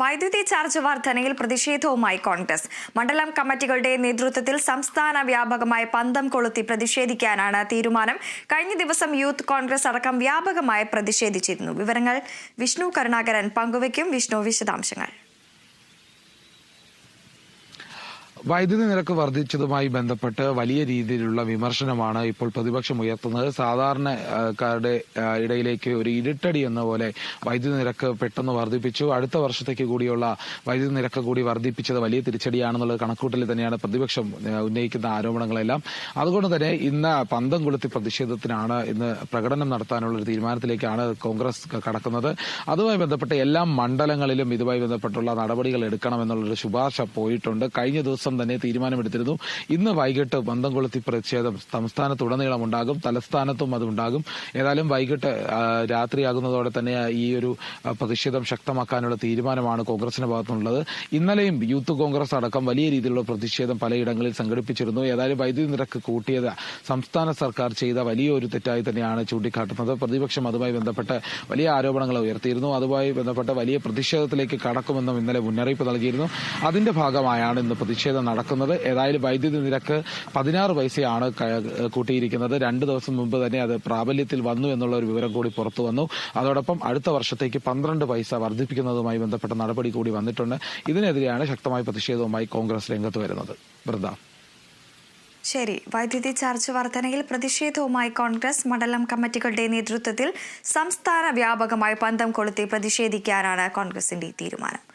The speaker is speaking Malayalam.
വൈദ്യുതി ചാർജ് വർധനയിൽ പ്രതിഷേധവുമായി കോൺഗ്രസ്. മണ്ഡലം കമ്മിറ്റികളുടെ നേതൃത്വത്തിൽ സംസ്ഥാന വ്യാപകമായ പന്തം കൊളുത്തി പ്രതിഷേധിക്കാനാണ് തീരുമാനം. കഴിഞ്ഞ ദിവസം യൂത്ത് കോൺഗ്രസ് അടക്കം വ്യാപകമായി പ്രതിഷേധിച്ചിരുന്നു. വിവരങ്ങൾ വിഷ്ണു കരുണാകരൻ പങ്കുവയ്ക്കും. വിഷ്ണു വിശദാംശങ്ങൾ. വൈദ്യുതി നിരക്ക് വർദ്ധിച്ചതുമായി ബന്ധപ്പെട്ട് വലിയ രീതിയിലുള്ള വിമർശനമാണ് ഇപ്പോൾ പ്രതിപക്ഷം ഉയർത്തുന്നത്. സാധാരണക്കാരുടെ ഇടയിലേക്ക് ഒരു ഇരുട്ടടി എന്ന പോലെ വൈദ്യുതി നിരക്ക് പെട്ടെന്ന് വർദ്ധിപ്പിച്ചു. അടുത്ത വർഷത്തേക്ക് കൂടിയുള്ള വൈദ്യുതി നിരക്ക് കൂടി വർദ്ധിപ്പിച്ചത് വലിയ തിരിച്ചടിയാണെന്നുള്ള കണക്കൂട്ടലിൽ തന്നെയാണ് പ്രതിപക്ഷം ഉന്നയിക്കുന്ന ആരോപണങ്ങളെല്ലാം. അതുകൊണ്ട് തന്നെ ഇന്ന് പന്തം കൊളുത്തി പ്രതിഷേധത്തിനാണ് ഇന്ന് പ്രകടനം നടത്താനുള്ള ഒരു തീരുമാനത്തിലേക്കാണ് കോൺഗ്രസ് കടക്കുന്നത്. അതുമായി ബന്ധപ്പെട്ട് എല്ലാ മണ്ഡലങ്ങളിലും ഇതുമായി ബന്ധപ്പെട്ടുള്ള നടപടികൾ എടുക്കണമെന്നുള്ളൊരു ശുപാർശ പോയിട്ടുണ്ട്. കഴിഞ്ഞ ദിവസം തന്നെ തീരുമാനമെടുത്തിരുന്നു. ഇന്ന് വൈകിട്ട് പന്തംകുളത്തി പ്രതിഷേധം സംസ്ഥാനത്തുടനീളം ഉണ്ടാകും. തലസ്ഥാനത്തും അതുണ്ടാകും ഏതായാലും വൈകിട്ട് രാത്രിയാകുന്നതോടെ തന്നെ ഈ ഒരു പ്രതിഷേധം ശക്തമാക്കാനുള്ള തീരുമാനമാണ് കോൺഗ്രസിന്റെ ഭാഗത്തുള്ളത് ഇന്നലെയും യൂത്ത് കോൺഗ്രസ് അടക്കം വലിയ രീതിയിലുള്ള പ്രതിഷേധം പലയിടങ്ങളിൽ സംഘടിപ്പിച്ചിരുന്നു. ഏതായാലും വൈദ്യുതി നിരക്ക് കൂട്ടിയത് സംസ്ഥാന സർക്കാർ ചെയ്ത വലിയൊരു തെറ്റായി തന്നെയാണ് ചൂണ്ടിക്കാട്ടുന്നത്. പ്രതിപക്ഷം അതുമായി ബന്ധപ്പെട്ട് വലിയ ആരോപണങ്ങൾ ഉയർത്തിയിരുന്നു. അതുമായി ബന്ധപ്പെട്ട് വലിയ പ്രതിഷേധത്തിലേക്ക് കടക്കുമെന്നും ഇന്നലെ മുന്നറിയിപ്പ് നൽകിയിരുന്നു. അതിന്റെ ഭാഗമായാണ് ഇന്ന് പ്രതിഷേധം നടക്കുന്നത്. ഏതായാലും വൈദ്യുതി നിരക്ക് പതിനാറ് പൈസയാണ് കൂട്ടിയിരിക്കുന്നത്. രണ്ട് ദിവസം മുമ്പ് തന്നെ അത് പ്രാബല്യത്തിൽ വന്നു എന്നുള്ള ഒരു വിവരം കൂടി പുറത്തു വന്നു. അതോടൊപ്പം അടുത്ത വർഷത്തേക്ക് പന്ത്രണ്ട് പൈസ വർദ്ധിപ്പിക്കുന്നതുമായി ബന്ധപ്പെട്ട നടപടി കൂടി വന്നിട്ടുണ്ട്. ഇതിനെതിരെയാണ് ശക്തമായ പ്രതിഷേധവുമായി കോൺഗ്രസ് രംഗത്ത് വരുന്നത്. വൃന്ദ. ശരി. വൈദ്യുതി ചാർജ് വർധനയിൽ പ്രതിഷേധവുമായി കോൺഗ്രസ് മണ്ഡലം കമ്മിറ്റികളുടെ നേതൃത്വത്തിൽ സംസ്ഥാന വ്യാപകമായി പന്തം കൊളുത്തി പ്രതിഷേധിക്കാനാണ് കോൺഗ്രസിന്റെ തീരുമാനം.